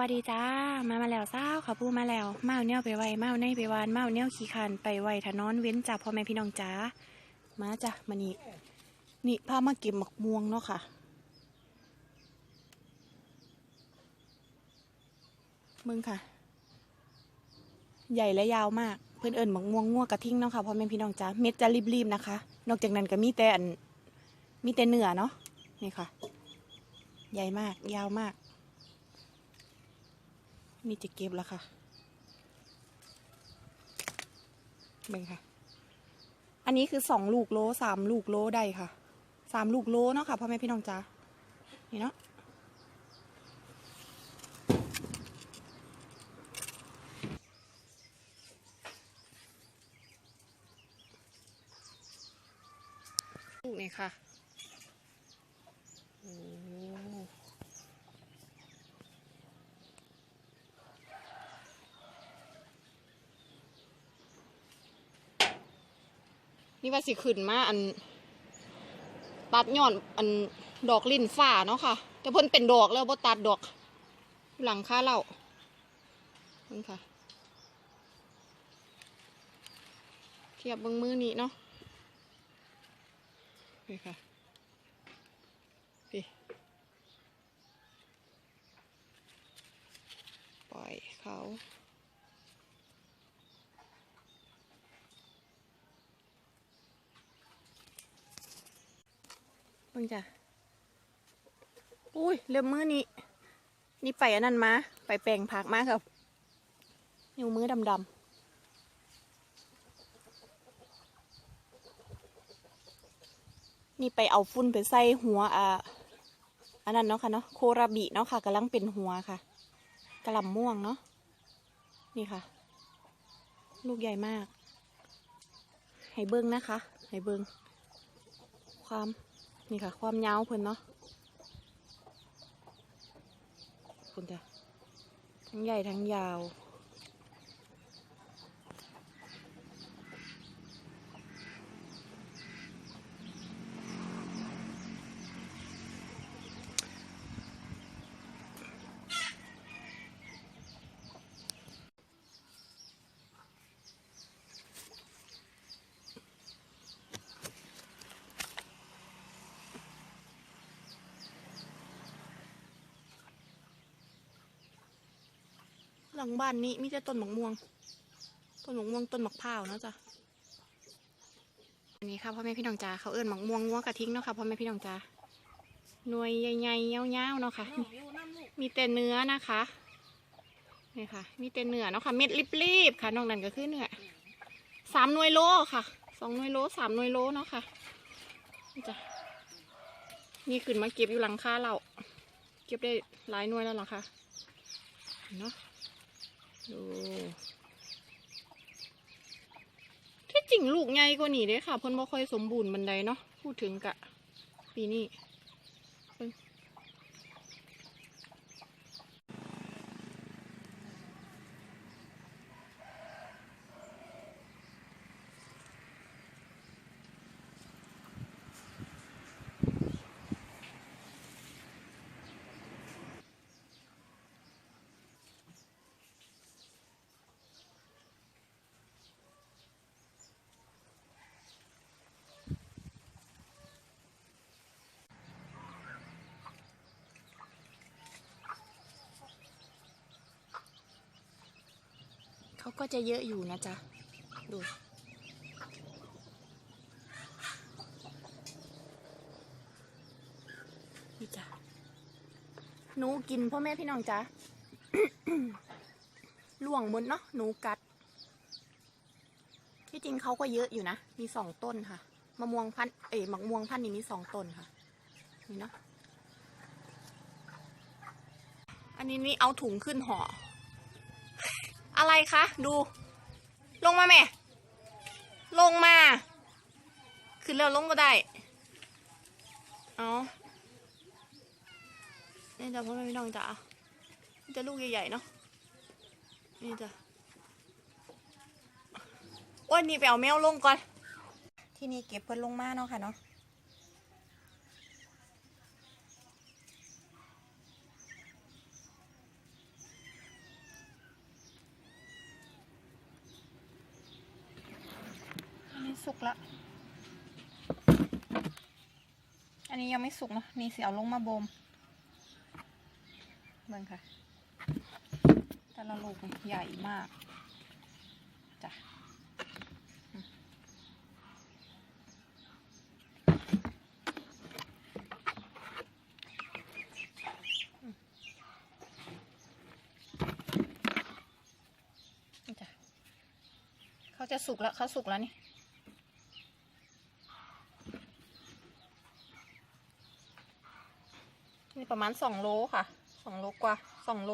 วัสดีจ้า มามาแล้วเศร้าขอพูดมาแล้วเมาเนี่ยไปไวเมาในไปวานเมาเนี่ยขี่คันไปไวถนอนเว้นจากพ่อแม่พี่น้องจ้ามาจ้ะมานี่นี่พามาเก็บหมักม่วงเนาะค่ะมึงค่ะ ใหญ่และยาวมาก เพื่อนเอิญหมักม่วงงัวกระทิ่งเนาะค่ะพ่อแม่พี่น้องจ้าเม็ดจะรีบๆนะคะ นอกจากนั้นก็มีแต่มีแต่เนื้อเนาะนี่ค่ะ ใหญ่มากยาวมาก นี่จะเก็บแล้วค่ะเบ่งค่ะ อันนี้คือสองลูกโลสามลูกโลได้ค่ะสามลูกโลเนาะค่ะพ่อแม่พี่น้องจ้านี่เนาะลูกนี่ค่ะ โอ้ นี่ว่าสิขึ้นมาอันตัดย่อนอันดอกลิ้นฝ่าเนาะค่ะแต่เพิ่นเป็นดอกแล้วบ่ตัดดอก หลังค่าเหล่าเพิ่นค่ะ เทียบเบิ้งมือนี้เนาะนี่ค่ะพี่ปล่อยเขา เพิ่งจ้ะอุ้ยเริ่มมือนี้นี่ไปอันนั้นมา ไปแปลงผักมาครับนิ้วมือดำๆนี่ไปเอาฟุ้นไปใส่หัวอ่าอันนั้นเนาะค่ะเนาะโคราบิเนาะค่ะกำลังเป็นหัวค่ะกระลำม่วงเนาะนี่ค่ะ ลูกใหญ่มาก ให้เบิ้งนะคะ ให้เบิ้งความ นี่ค่ะ ความยาวเพิ่นเนาะคุณจ้ะทั้งใหญ่ทั้งยาว ลังบ้านนี้มีแต่ต้นหมกม่วง ต้นหมกม่วงต้นหมกพร้าวเนาะจ้ะอันนี้ค่ะพ่อแม่พี่น้องจ้าเขาเอิ้นหมกม่วงงัวกระทิ้งเนาะค่ะพ่อแม่พี่น้องจ้าหน่วยใหญ่ๆยาวๆเนาะค่ะ มีแต่เนื้อนะคะนี่ค่ะ มีแต่เนื้อเนาะค่ะ เม็ดรีบๆค่ะนอกนั้นก็คือเนื้อสามหน่วยโลค่ะสองหน่วยโลสามหน่วยโลเนาะค่ะนี่จ้ะนี่ขึ้นมาเก็บอยู่หลังคาเรา เก็บได้หลายหน่วยแล้วหรอคะเนาะ ดูที่จริงลูกใหญ่กว่านี้เลยค่ะเพิ่นบ่ค่อยสมบูรณ์บันไดเนาะพูดถึงกะ ปีนี้ ก็จะเยอะอยู่นะจ๊ะ ดู นี่จ้ะหนูกินพ่อแม่พี่น้องจ้ะล่วงหมดเนาะหนูกัด ที่จริงเขาก็เยอะอยู่นะ มีสองต้นค่ะ มะม่วงพัน เอ๋มะม่วงพันนี้มีสองต้นค่ะ นี่เนาะ อันนี้นี่เอาถุงขึ้นห่อ อะไรคะ ดู ลงมาแม่ ลงมา ขึ้นแล้วลงก็ได้ เอานี่จ้ะพ่อแม่พี่น้องจ๋านี่จะลูกใหญ่ๆเนาะ นี่จ้ะอ้ยนี่ไปเอาแมวลงก่อน ที่นี่เก็บเพิ่นลงมาเนาะค่ะเนาะ สุกละ อันนี้ยังไม่สุกเนอะนี่เสียวลงมาบ่มเบิ่งค่ะ แต่ละลูกใหญ่มาก จ้ะจ้ะเขาจะสุกแล้วเขาสุกแล้วนี่ นี่ประมาณสองโลค่ะสองโลกว่าสองโล